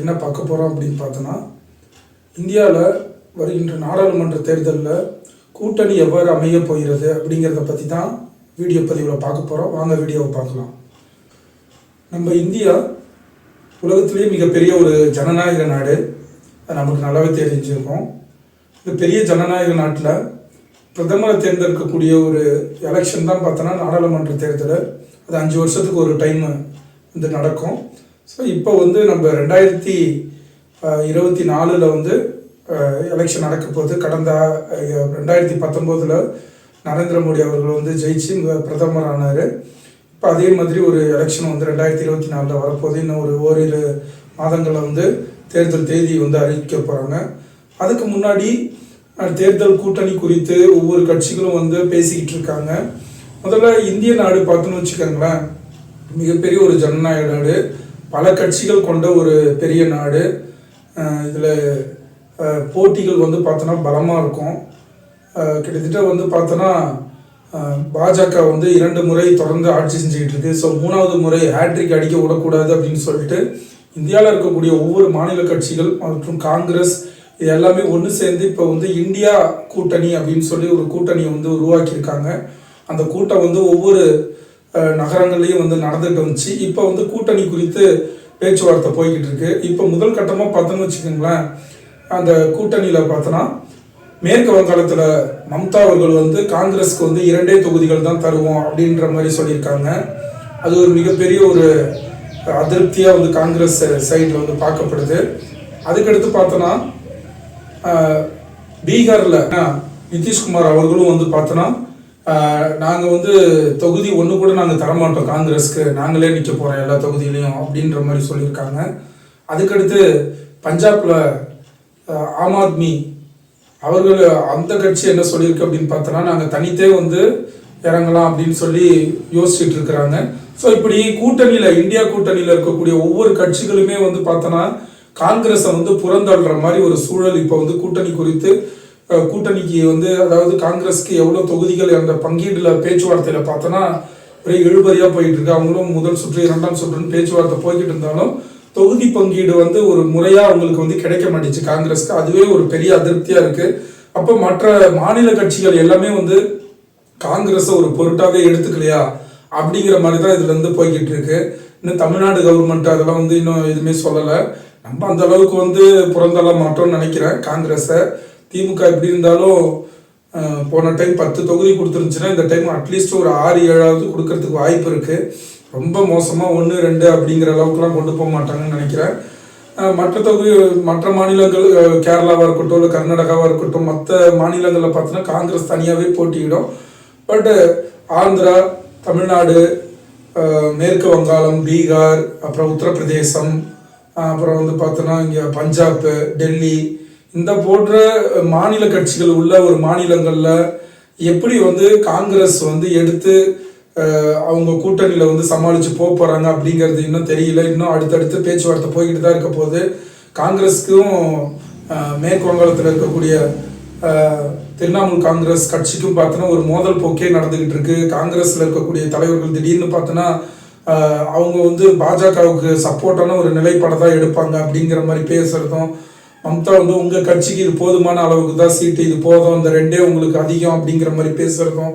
என்ன பார்க்க போகிறோம் அப்படின்னு பார்த்தோன்னா இந்தியாவில் வருகின்ற நாடாளுமன்ற தேர்தலில் கூட்டணி எவ்வாறு அமைய போகிறது அப்படிங்கிறத பற்றி தான் வீடியோ பதிவில் பார்க்க போகிறோம் வாங்க வீடியோவை பார்க்கலாம். நம்ம இந்தியா உலகத்திலேயே மிகப்பெரிய ஒரு ஜனநாயக நாடு. அது நமக்கு நல்லாவே தெரிஞ்சிருக்கும். இந்த பெரிய ஜனநாயக நாட்டில் பிரதமரை தேர்ந்தெடுக்கக்கூடிய ஒரு எலெக்ஷன் தான் பார்த்தோன்னா நாடாளுமன்ற தேர்தல். அது அஞ்சு வருஷத்துக்கு ஒரு டைம் வந்து நடக்கும். ஸோ இப்போ வந்து நம்ம ரெண்டாயிரத்தி இருபத்தி நாலில் வந்து எலெக்ஷன் நடக்க போகுது. கடந்த ரெண்டாயிரத்தி பத்தொம்போதில் நரேந்திர மோடி அவர்கள் வந்து ஜெயிச்சு பிரதமர் ஆனார். இப்போ அதே மாதிரி ஒரு எலெக்ஷன் வந்து ரெண்டாயிரத்தி இருபத்தி நாலில் வரப்போகுது. இன்னும் ஒரு ஓரிரு மாதங்களில் வந்து தேர்தல் தேதி வந்து அறிவிக்க போகிறாங்க அதுக்கு முன்னாடி தேர்தல் கூட்டணி குறித்து ஒவ்வொரு கட்சிகளும் வந்து பேசிக்கிட்டு இருக்காங்க. முதல்ல இந்திய நாடு பார்த்தோன்னு வச்சுக்கோங்களேன். மிகப்பெரிய ஒரு ஜனநாயக நாடு. பல கட்சிகள் கொண்ட ஒரு பெரிய நாடு. இதில் போட்டிகள் வந்து பார்த்தோன்னா பலமாக இருக்கும். கிட்டத்தட்ட வந்து பார்த்தோன்னா பாஜக வந்து இரண்டு முறை தொடர்ந்து ஆட்சி செஞ்சுக்கிட்டு இருக்கு. ஸோ மூணாவது முறை ஹேட்ரிக் அடிக்க விடக்கூடாது அப்படின்னு சொல்லிட்டு இந்தியாவில் இருக்கக்கூடிய ஒவ்வொரு மாநில கட்சிகள் மற்றும் காங்கிரஸ் இது எல்லாமே ஒன்று சேர்ந்து இப்போ வந்து இந்தியா கூட்டணி அப்படின்னு சொல்லி ஒரு கூட்டணியை வந்து உருவாக்கியிருக்காங்க. அந்த கூட்டம் வந்து ஒவ்வொரு நகரங்கள்லையும் வந்து நடந்துகிட்டு வந்துச்சு. இப்போ வந்து கூட்டணி குறித்து பேச்சுவார்த்தை போய்கிட்டு இருக்கு. இப்போ முதல் கட்டமாக பார்த்தோன்னு வச்சுக்கோங்களேன் அந்த கூட்டணியில் பார்த்தோன்னா மேற்கு வங்காளத்தில் மம்தா அவர்கள் வந்து காங்கிரஸ்க்கு வந்து இரண்டே தொகுதிகள் தான் தருவோம் அப்படின்ற மாதிரி சொல்லியிருக்காங்க. அது ஒரு மிகப்பெரிய ஒரு அதிருப்தியாக வந்து காங்கிரஸ் சைடில் வந்து பார்க்கப்படுது. அதுக்கடுத்து பார்த்தோன்னா பீகாரில் நிதிஷ்குமார் அவர்களும் வந்து பார்த்தோன்னா நாங்கள் வந்து தொகுதி ஒன்று கூட நாங்கள் தரமாட்டோம் காங்கிரஸ்க்கு. நாங்களே நிற்க போகிறோம் எல்லா தொகுதியிலையும் அப்படின்ற மாதிரி சொல்லியிருக்காங்க. அதுக்கடுத்து பஞ்சாப்பில் ஆம் ஆத்மி அவர்கள் அந்த கட்சி என்ன சொல்லியிருக்கு அப்படின்னு பார்த்தோன்னா நாங்கள் தனித்தே வந்து இறங்கலாம் அப்படின்னு சொல்லி யோசிச்சுட்டு இருக்கிறாங்க. ஸோ இப்படி கூட்டணியில் இந்தியா கூட்டணியில் இருக்கக்கூடிய ஒவ்வொரு கட்சிகளுமே வந்து பார்த்தோன்னா காங்கிரஸை வந்து புறந்தள்ளுற மாதிரி ஒரு சூழல் இப்போ வந்து கூட்டணி குறித்து கூட்டணிக்கு வந்து அதாவது காங்கிரஸ்க்கு எவ்வளோ தொகுதிகள் அந்த பங்கீடுல பேச்சுவார்த்தையில் பார்த்தோன்னா ஒரே இழுபறியாக போயிட்டு இருக்கு அவங்களும் முதல் சுற்று இரண்டாம் சுற்றுன்னு பேச்சுவார்த்தை போய்கிட்டு இருந்தாலும் தொகுதி பங்கீடு வந்து ஒரு முறையா அவங்களுக்கு வந்து கிடைக்க மாட்டேச்சு காங்கிரஸ்க்கு. அதுவே ஒரு பெரிய அதிருப்தியா இருக்கு. அப்போ மற்ற மாநில கட்சிகள் எல்லாமே வந்து காங்கிரஸை ஒரு பொருட்டாவே எடுத்துக்கலையா? அப்படிங்கிற மாதிரி தான் இதுல இருந்து போய்கிட்டு இருக்கு. இன்னும் தமிழ்நாடு கவர்மெண்ட் அதெல்லாம் வந்து இன்னும் எதுவுமே சொல்லலை. நம்ம அந்த அளவுக்கு வந்து புறந்தள்ள மாட்டோம்னு நினைக்கிறேன் காங்கிரஸை. திமுக எப்படி இருந்தாலும் போன டைம் பத்து தொகுதி கொடுத்துருந்துச்சுன்னா இந்த டைம் அட்லீஸ்ட் ஒரு ஆறு ஏழாவது கொடுக்கறதுக்கு வாய்ப்பு இருக்கு. ரொம்ப மோசமாக ஒன்று ரெண்டு அப்படிங்கிற அளவுக்குலாம் கொண்டு போக மாட்டாங்கன்னு நினைக்கிறேன். மற்ற தொகுதி மற்ற மாநிலங்கள் கேரளாவாக இருக்கட்டும் இல்லை கர்நாடகாவாக இருக்கட்டும் மற்ற மாநிலங்களில் பார்த்தோன்னா காங்கிரஸ் தனியாகவே போட்டியிடும். பட்டு ஆந்திரா தமிழ்நாடு மேற்கு வங்காளம் பீகார் அப்புறம் உத்தரப்பிரதேசம் அப்புறம் வந்து பார்த்தோன்னா இங்கே பஞ்சாப் டெல்லி இந்த போன்ற மாநில கட்சிகள் உள்ள ஒரு மாநிலங்களில் எப்படி வந்து காங்கிரஸ் வந்து எடுத்து அவங்க கூட்டணியில் வந்து சமாளித்து போக போகிறாங்க அப்படிங்கிறது இன்னும் தெரியல. இன்னும் அடுத்தடுத்து பேச்சுவார்த்தை போய்கிட்டு தான் இருக்க போகுது. காங்கிரஸுக்கும் அஹ், மேற்கு வங்காளத்தில் இருக்கக்கூடிய திரிணாமுல் காங்கிரஸ் கட்சிக்கும் பார்த்தோன்னா ஒரு மோதல் போக்கே நடந்துக்கிட்டு இருக்கு. காங்கிரஸில் இருக்கக்கூடிய தலைவர்கள் திடீர்னு பார்த்தோன்னா அவங்க வந்து பாஜகவுக்கு சப்போர்ட்டான ஒரு நிலைப்பாடை தான் எடுப்பாங்க அப்படிங்கிற மாதிரி பேசுகிறதும் மம்தா வந்து உங்க கட்சிக்கு இது போதுமான அளவுக்கு தான் சீட்டு இது போதும். இந்த ரெண்டே உங்களுக்கு அதிகம் அப்படிங்கிற மாதிரி பேசுறதும்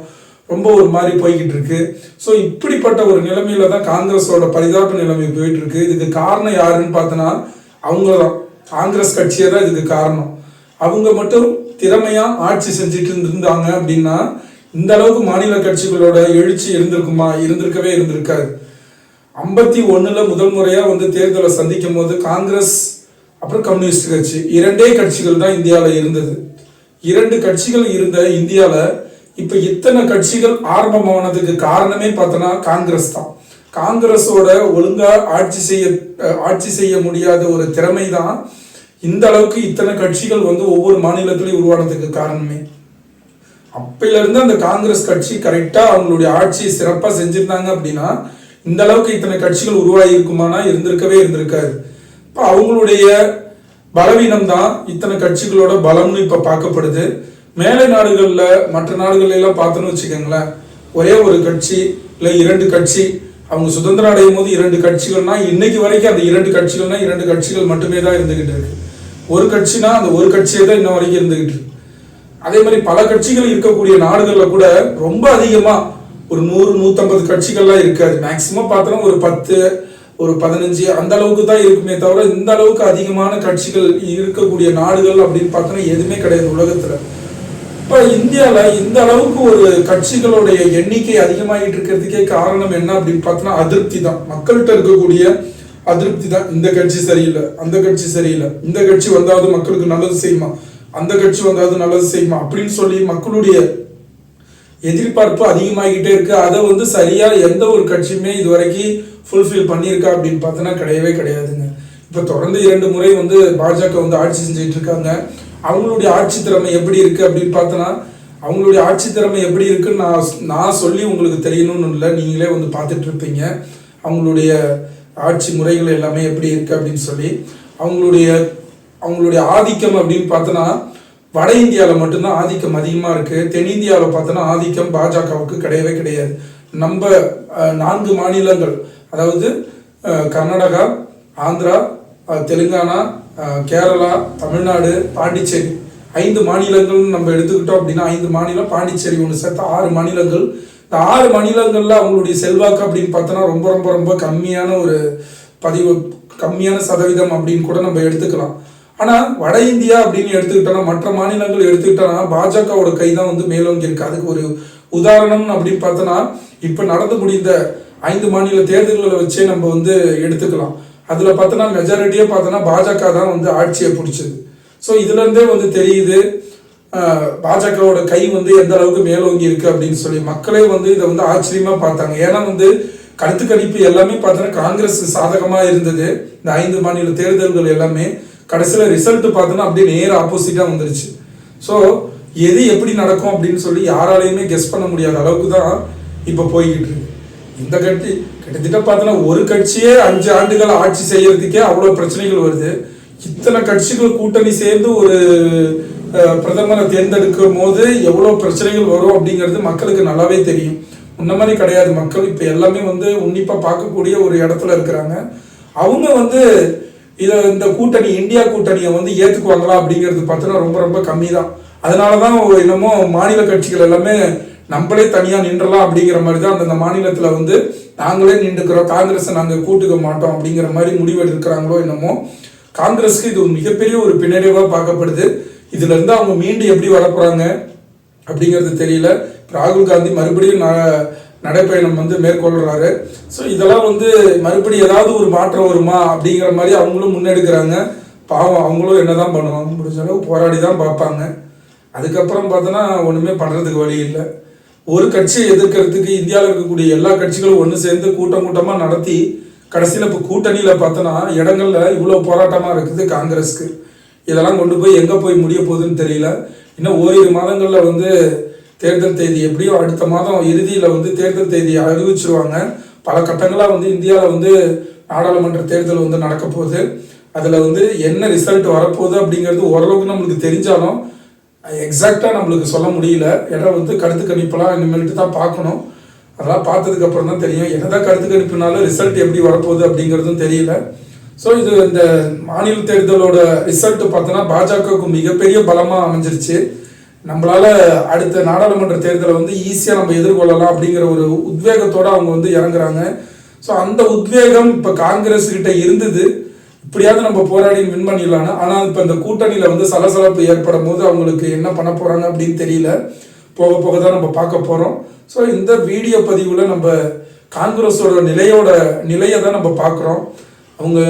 ரொம்ப ஒரு மாதிரி போய்கிட்டு இருக்கு ஸோ இப்படிப்பட்ட ஒரு நிலைமையில தான் காங்கிரஸோட பரிதாப நிலைமை போயிட்டு இருக்கு இதுக்கு காரணம் யாருன்னு பார்த்தோன்னா அவங்க தான். காங்கிரஸ் கட்சியே தான் இதுக்கு காரணம். அவங்க மட்டும் திறமையா ஆட்சி செஞ்சுட்டு இருந்தாங்க அப்படின்னா இந்த அளவுக்கு மாநில கட்சிகளோட எழுச்சி இருந்திருக்குமா? இருந்திருக்கவே இருந்திருக்காது. ஐம்பத்தி ஒண்ணுல முதல் முறையா வந்து தேர்தலை சந்திக்கும் போது காங்கிரஸ் அப்புறம் கம்யூனிஸ்ட் கட்சி. இரண்டே கட்சிகள் தான் இந்தியாவில் இருந்தது. இரண்டு கட்சிகள் இருந்த இந்தியாவில் இப்போ இத்தனை கட்சிகள் ஆரம்பமானதுக்கு காரணமே பார்த்தோன்னா காங்கிரஸ் தான். காங்கிரஸோட ஒழுங்கா ஆட்சி செய்ய ஆட்சி செய்ய முடியாத ஒரு திறமை தான் இந்த அளவுக்கு இத்தனை கட்சிகள் வந்து ஒவ்வொரு மாநிலத்திலையும் உருவானதுக்கு காரணமே. அப்பிலிருந்து அந்த காங்கிரஸ் கட்சி கரெக்டாக அவங்களுடைய ஆட்சியை சிறப்பாக செஞ்சிருந்தாங்க அப்படின்னா இந்த அளவுக்கு இத்தனை கட்சிகள் உருவாகி இருக்குமானா இருந்திருக்கவே இருந்திருக்காது. இப்போ அவங்களுடைய பலவீனம் தான் இத்தனை கட்சிகளோட பலம்னு இப்ப பார்க்கப்படுது. மேலை நாடுகள்ல மற்ற நாடுகள்ல எல்லாம் பார்த்தோன்னு வச்சுக்கோங்களேன் ஒரே ஒரு கட்சி இல்லை இரண்டு கட்சி. அவங்க சுதந்திரம் அடையும் போது இரண்டு கட்சிகள்னா இன்னைக்கு வரைக்கும் அந்த இரண்டு கட்சிகள்னா இரண்டு கட்சிகள் மட்டுமே தான் இருந்துகிட்டு இருக்கு. ஒரு கட்சினா அந்த ஒரு கட்சியே தான் இன்ன வரைக்கும் இருந்துகிட்டு இருக்கு. அதே மாதிரி பல கட்சிகள் இருக்கக்கூடிய நாடுகளில் கூட ரொம்ப அதிகமா ஒரு நூறு நூற்றம்பது கட்சிகள்லாம் இருக்காது மேக்சிமம் பார்த்தோன்னா ஒரு பத்து ஒரு பதினஞ்சு அந்த அளவுக்கு தான் இருக்குமே தவிர இந்த அளவுக்கு அதிகமான கட்சிகள் இருக்கக்கூடிய நாடுகள் அப்படின்னு பார்த்தோன்னா எதுவுமே கிடையாது உலகத்துல. இப்போ இந்தியாவில் இந்த அளவுக்கு ஒரு கட்சிகளுடைய எண்ணிக்கை அதிகமாகிட்டு இருக்கிறதுக்கே காரணம் என்ன அப்படின்னு பார்த்தோன்னா அதிருப்தி தான். மக்கள்கிட்ட இருக்கக்கூடிய அதிருப்தி தான். இந்த கட்சி சரியில்லை அந்த கட்சி சரியில்லை இந்த கட்சி வந்தாவது மக்களுக்கு நல்லது செய்யுமா அந்த கட்சி வந்தாவது நல்லது செய்யுமா அப்படின்னு சொல்லி மக்களுடைய எதிர்பார்ப்பு அதிகமாகிட்டே இருக்கு. அதை வந்து சரியா எந்த ஒரு கட்சியுமே இது வரைக்கும் ஃபுல்ஃபில் பண்ணியிருக்கா அப்படின்னு பார்த்தோன்னா கிடையவே கிடையாதுங்க. இப்போ தொடர்ந்து இரண்டு முறை வந்து பாஜக வந்து ஆட்சி செஞ்சுட்டு இருக்காங்க. அவங்களுடைய ஆட்சி திறமை எப்படி இருக்கு அப்படின்னு பார்த்தோன்னா அவங்களுடைய ஆட்சி திறமை எப்படி இருக்குன்னு நான் நான் சொல்லி உங்களுக்கு தெரியணும்னு இல்லை. நீங்களே வந்து பார்த்துட்டு இருப்பீங்க. அவங்களுடைய ஆட்சி முறைகள் எல்லாமே எப்படி இருக்கு அப்படின்னு சொல்லி. அவங்களுடைய அவங்களுடைய ஆதிக்கம் அப்படின்னு பார்த்தோன்னா வட இந்தியாவில் மட்டும்தான் ஆதிக்கம் அதிகமாக இருக்குது தென்னிந்தியாவில் பார்த்தோன்னா ஆதிக்கம் பாஜகவுக்கு கிடையவே கிடையாது. நம்ம நான்கு மாநிலங்கள் அதாவது கர்நாடகா ஆந்திரா தெலுங்கானா கேரளா தமிழ்நாடு பாண்டிச்சேரி. ஐந்து மாநிலங்கள் நம்ம எடுத்துக்கிட்டோம் அப்படின்னா ஐந்து மாநிலம் பாண்டிச்சேரி ஒன்று சேர்த்து ஆறு மாநிலங்கள். இந்த ஆறு மாநிலங்களில் அவங்களுடைய செல்வாக்கு அப்படின்னு பார்த்தோன்னா ரொம்ப ரொம்ப ரொம்ப கம்மியான ஒரு பதிவு கம்மியான சதவீதம் அப்படின்னு கூட நம்ம எடுத்துக்கலாம். ஆனால் வட இந்தியா அப்படின்னு எடுத்துக்கிட்டோம்னா மற்ற மாநிலங்கள் எடுத்துக்கிட்டோம்னா பாஜகவோட கை தான் வந்து மேலோங்கி இருக்கு. அதுக்கு ஒரு உதாரணம் அப்படின்னு பார்த்தோன்னா இப்போ நடந்து முடிந்த ஐந்து மாநில தேர்தல்களை வச்சே நம்ம வந்து எடுத்துக்கலாம். அதில் பார்த்தோன்னா மெஜாரிட்டியே பார்த்தோன்னா பாஜக தான் வந்து ஆட்சியை பிடிச்சது. ஸோ இதுலேருந்தே வந்து தெரியுது பாஜகவோட கை வந்து எந்த அளவுக்கு மேலோங்கி இருக்கு அப்படின்னு சொல்லி. மக்களே வந்து இதை வந்து ஆச்சரியமாக பார்த்தாங்க. ஏன்னா வந்து கருத்து கணிப்பு எல்லாமே பார்த்தோன்னா காங்கிரஸ் சாதகமாக இருந்தது. இந்த ஐந்து மாநில தேர்தல்கள் எல்லாமே. கடைசியில் ரிசல்ட் பார்த்தோன்னா அப்படியே நேர் ஆப்போசிட்டாக வந்துருச்சு. ஸோ எது எப்படி நடக்கும் அப்படின்னு சொல்லி யாராலையுமே கெஸ் பண்ண முடியாத அளவுக்கு தான் இப்போ போய்கிட்டு இருக்கு. இந்த கட்சி கிட்டத்தட்ட பார்த்தோன்னா ஒரு கட்சியே அஞ்சு ஆண்டுகள் ஆட்சி செய்யறதுக்கே அவ்வளோ பிரச்சனைகள் வருது. இத்தனை கட்சிகள் கூட்டணி சேர்ந்து ஒரு பிரதமரை தேர்ந்தெடுக்கும் போது எவ்வளோ பிரச்சனைகள் வரும் அப்படிங்கிறது மக்களுக்கு நல்லாவே தெரியும். முன்ன மாதிரி கிடையாது. மக்கள் இப்போ எல்லாமே வந்து உன்னிப்பாக பார்க்கக்கூடிய ஒரு இடத்துல இருக்கிறாங்க. அவங்க வந்து இதை இந்த கூட்டணி இந்தியா கூட்டணியை வந்து ஏற்றுக்குவாங்களா அப்படிங்கிறது பார்த்தோன்னா ரொம்ப ரொம்ப கம்மி தான் அதனால தான் என்னமோ மாநில கட்சிகள் எல்லாமே நம்மளே தனியாக நின்றலாம் அப்படிங்கிற மாதிரி தான் அந்தந்த மாநிலத்தில் வந்து நாங்களே நின்றுக்கிறோம். காங்கிரஸை நாங்கள் கூட்டுக்க மாட்டோம் அப்படிங்கிற மாதிரி முடிவெடுக்கிறாங்களோ என்னமோ காங்கிரஸ்க்கு இது ஒரு மிகப்பெரிய ஒரு பின்னடைவாக பார்க்கப்படுது. இதுலேருந்து அவங்க மீண்டும் எப்படி வரப்போகிறாங்க அப்படிங்கிறது தெரியல. ராகுல் காந்தி மறுபடியும் நான் நடைப்பயணம் வந்து மேற்கொள்கிறாரு ஸோ இதெல்லாம் வந்து மறுபடியும் ஏதாவது ஒரு மாற்றம் வருமா அப்படிங்கிற மாதிரி அவங்களும் முன்னெடுக்கிறாங்க. பாவம் அவங்களும் என்ன தான் பண்ணுவாங்க முடிஞ்ச அளவு போராடி தான் பார்ப்பாங்க. அதுக்கப்புறம் பார்த்தோன்னா ஒன்றுமே பண்ணுறதுக்கு வழி இல்லை. ஒரு கட்சியை எதிர்க்கிறதுக்கு இந்தியாவில் இருக்கக்கூடிய எல்லா கட்சிகளும் ஒன்று சேர்ந்து கூட்டம் கூட்டமாக நடத்தி கடைசியில் இப்போ கூட்டணியில் பார்த்தோன்னா இடங்கள்ல இவ்வளோ போராட்டமாக இருக்குது காங்கிரஸ்க்கு. இதெல்லாம் கொண்டு போய் எங்கே போய் முடிய போகுதுன்னு தெரியல. இன்னும் ஓரிரு மாதங்களில் வந்து தேர்தல் தேதி எப்படியோ அடுத்த மாதம் இறுதியில் வந்து தேர்தல் தேதியை அறிவிச்சிருவாங்க. பல கட்டங்களாக வந்து இந்தியாவில் வந்து நாடாளுமன்ற தேர்தல் வந்து நடக்க போகுது. அதில் வந்து என்ன ரிசல்ட் வரப்போகுது அப்படிங்கிறது ஓரளவுக்கு நம்மளுக்கு தெரிஞ்சாலும் எக்ஸாக்டாக நம்மளுக்கு சொல்ல முடியல. ஏன்னா வந்து கருத்து கணிப்பெல்லாம் இனிமேல்ட்டு தான் பார்க்கணும். அதெல்லாம் பார்த்ததுக்கப்புறம் தான் தெரியும். என்னதான் கருத்து கணிப்புனாலும் ரிசல்ட் எப்படி வரப்போகுது அப்படிங்கிறதும் தெரியல. ஸோ இது இந்த மாநில தேர்தலோட ரிசல்ட் பார்த்தோன்னா பாஜகவுக்கு மிகப்பெரிய பலமாக அமைஞ்சிருச்சு. நம்மளால அடுத்த நாடாளுமன்ற தேர்தலை வந்து ஈஸியாக நம்ம எதிர்கொள்ளலாம் அப்படிங்கிற ஒரு உத்வேகத்தோடு அவங்க வந்து இறங்குறாங்க. ஸோ அந்த உத்வேகம் இப்போ காங்கிரஸ் கிட்ட இருந்தது. இப்படியாவது நம்ம போராடி வின் பண்ணிடலான்னு. ஆனால் இப்போ இந்த கூட்டணியில் வந்து சலசலப்பு ஏற்படும் போது அவங்களுக்கு என்ன பண்ண போகிறாங்க அப்படின்னு தெரியல. போக போக தான் நம்ம பார்க்க போகிறோம் ஸோ இந்த வீடியோ பதிவில் நம்ம காங்கிரஸோட நிலையோட நிலையை தான் நம்ம பார்க்குறோம். அவங்க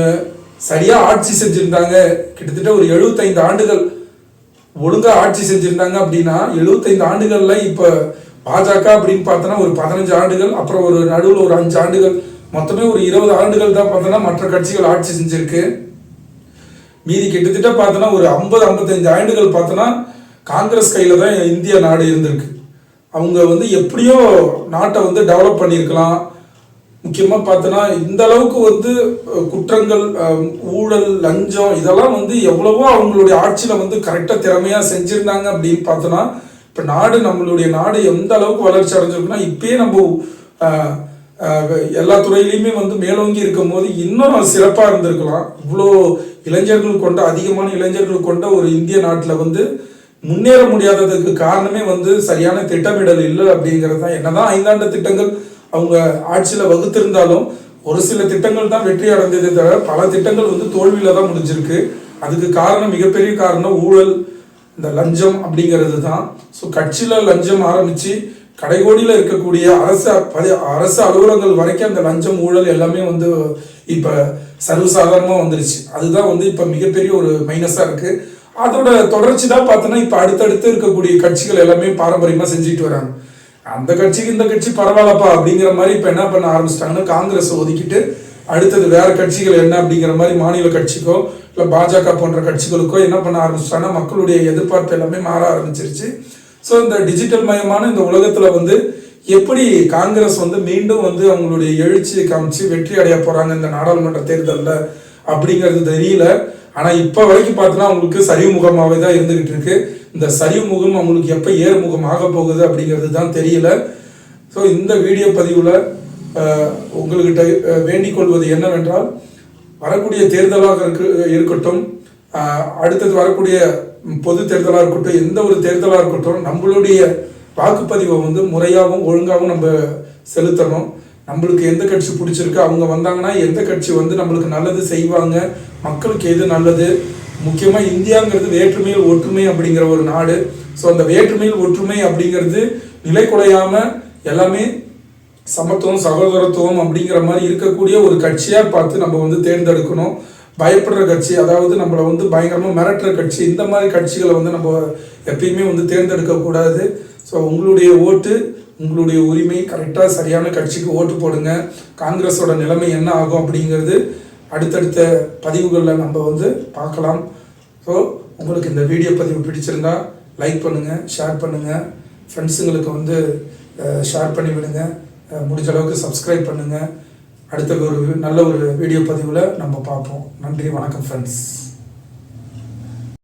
சரியாக ஆட்சி செஞ்சுருந்தாங்க. கிட்டத்தட்ட ஒரு எழுபத்தைந்து ஆண்டுகள் ஒழுங்கா ஆட்சி செஞ்சிருந்தாங்க அப்படின்னா எழுபத்தைந்து ஆண்டுகள்ல இப்ப பாஜக அப்படின்னு பார்த்தோன்னா ஒரு பதினஞ்சு ஆண்டுகள் அப்புறம் ஒரு நடுவில் ஒரு அஞ்சு ஆண்டுகள் மொத்தமே ஒரு இருபது ஆண்டுகள் தான் பார்த்தோன்னா மற்ற கட்சிகள் ஆட்சி செஞ்சிருக்கு. மீதி கிட்டத்தட்ட பார்த்தோன்னா ஒரு ஐம்பது ஐம்பத்தஞ்சு ஆண்டுகள் பார்த்தோன்னா காங்கிரஸ் கையில தான் இந்திய நாடு இருந்திருக்கு. அவங்க வந்து எப்படியோ நாட்டை வந்து டெவலப் பண்ணியிருக்கலாம். முக்கியமாக பார்த்தோன்னா இந்த அளவுக்கு வந்து குற்றங்கள் ஊழல் லஞ்சம் இதெல்லாம் வந்து எவ்வளவோ அவங்களுடைய ஆட்சியில் வந்து கரெக்டாக திறமையாக செஞ்சுருந்தாங்க அப்படின்னு பார்த்தோன்னா இப்போ நாடு நம்மளுடைய நாடு எந்த அளவுக்கு வளர்ச்சி அடைஞ்சிருக்குன்னா இப்பயே நம்ம எல்லா துறையிலையுமே வந்து மேலோங்கி இருக்கும் போது இன்னும் சிறப்பாக இருந்திருக்கலாம். இவ்வளோ இளைஞர்கள் கொண்ட அதிகமான இளைஞர்கள் கொண்ட ஒரு இந்திய நாட்டில் வந்து முன்னேற முடியாததுக்கு காரணமே வந்து சரியான திட்டமிடல் இல்லை அப்படிங்கிறது தான் என்னதான் ஐந்தாண்டு திட்டங்கள் அவங்க ஆட்சியில் வகுத்திருந்தாலும் ஒரு சில திட்டங்கள் தான் வெற்றி அடைந்ததே தவிர பல திட்டங்கள் வந்து தோல்வியில் தான் முடிஞ்சிருக்கு. அதுக்கு காரணம் மிகப்பெரிய காரணம் ஊழல் இந்த லஞ்சம் அப்படிங்கிறது தான். ஸோ கட்சியில் லஞ்சம் ஆரம்பித்து கடைகோடியில் இருக்கக்கூடிய அரசு பதி- அரசு அலுவலகங்கள் வரைக்கும் அந்த லஞ்சம் ஊழல் எல்லாமே வந்து இப்போ சர்வசாதாரணமாக வந்துருச்சு. அதுதான் வந்து இப்போ மிகப்பெரிய ஒரு மைனஸாக இருக்குது அதோட தொடர்ச்சி தான் பார்த்தோன்னா இப்போ அடுத்தடுத்து இருக்கக்கூடிய கட்சிகள் எல்லாமே பாரம்பரியமாக செஞ்சுட்டு வராங்க. அந்த கட்சிக்கு இந்த கட்சி பரவாயில்லப்பா அப்படிங்கிற மாதிரி இப்போ என்ன பண்ண ஆரம்பிச்சிட்டாங்கன்னா காங்கிரஸ் ஒதுக்கிட்டு அடுத்தது வேற கட்சிகள் என்ன அப்படிங்கிற மாதிரி மாநில கட்சிக்கோ இல்லை பாஜக போன்ற கட்சிகளுக்கோ என்ன பண்ண ஆரம்பிச்சிட்டாங்கன்னா மக்களுடைய எதிர்பார்ப்பு எல்லாமே மாற ஆரம்பிச்சிருச்சு. ஸோ இந்த டிஜிட்டல் மயமான இந்த உலகத்தில் வந்து எப்படி காங்கிரஸ் வந்து மீண்டும் வந்து அவங்களுடைய எழுச்சியை காமிச்சு வெற்றி அடைய போகிறாங்க இந்த நாடாளுமன்ற தேர்தலில் அப்படிங்கிறது தெரியல. ஆனால் இப்போ வரைக்கும் பார்த்தோன்னா அவங்களுக்கு சரிவு முகமாகவே தான் இருந்துகிட்டு இருக்கு. இந்த சரிவு முகம் அவங்களுக்கு எப்போ ஏறுமுகம் ஆக போகுது அப்படிங்கிறது தான் தெரியல. ஸோ இந்த வீடியோ பதிவில் உங்கள்கிட்ட வேண்டிக் கொள்வது என்னவென்றால் வரக்கூடிய தேர்தலாக இருக்கு இருக்கட்டும் அடுத்தது வரக்கூடிய பொது தேர்தலாக இருக்கட்டும் எந்த ஒரு தேர்தலாக இருக்கட்டும் நம்மளுடைய வாக்குப்பதிவை வந்து முறையாகவும் ஒழுங்காகவும் நம்ம செலுத்தணும். நம்மளுக்கு எந்த கட்சி பிடிச்சிருக்கு அவங்க வந்தாங்கன்னா எந்த கட்சி வந்து நம்மளுக்கு நல்லது செய்வாங்க மக்களுக்கு எது நல்லது முக்கியமாக இந்தியாங்கிறது வேற்றுமையில் ஒற்றுமை அப்படிங்கிற ஒரு நாடு. ஸோ அந்த வேற்றுமையில் ஒற்றுமை அப்படிங்கிறது நிலை குலையாம எல்லாமே சமத்துவம் சகோதரத்துவம் அப்படிங்கிற மாதிரி இருக்கக்கூடிய ஒரு கட்சியாக பார்த்து நம்ம வந்து தேர்ந்தெடுக்கணும். பயப்படுற கட்சி அதாவது நம்மளை வந்து பயங்கரமாக மிரட்டுற கட்சி இந்த மாதிரி கட்சிகளை வந்து நம்ம எப்பயுமே வந்து தேர்ந்தெடுக்கக்கூடாது ஸோ உங்களுடைய ஓட்டு உங்களுடைய உரிமை கரெக்டாக சரியான கட்சிக்கு ஓட்டு போடுங்க. காங்கிரஸோட நிலைமை என்ன ஆகும் அப்படிங்கிறது அடுத்தடுத்த பதிவுகளில் நம்ம வந்து பார்க்கலாம். ஸோ உங்களுக்கு இந்த வீடியோ பதிவு பிடிச்சிருந்தா லைக் பண்ணுங்கள் ஷேர் பண்ணுங்கள் ஃப்ரெண்ட்ஸுங்களுக்கு வந்து ஷேர் பண்ணி விடுங்க. முடிஞ்ச அளவுக்கு சப்ஸ்கிரைப் பண்ணுங்கள் அடுத்த ஒரு நல்ல ஒரு வீடியோ பதிவில் நம்ம பார்ப்போம். நன்றி வணக்கம் ஃப்ரெண்ட்ஸ்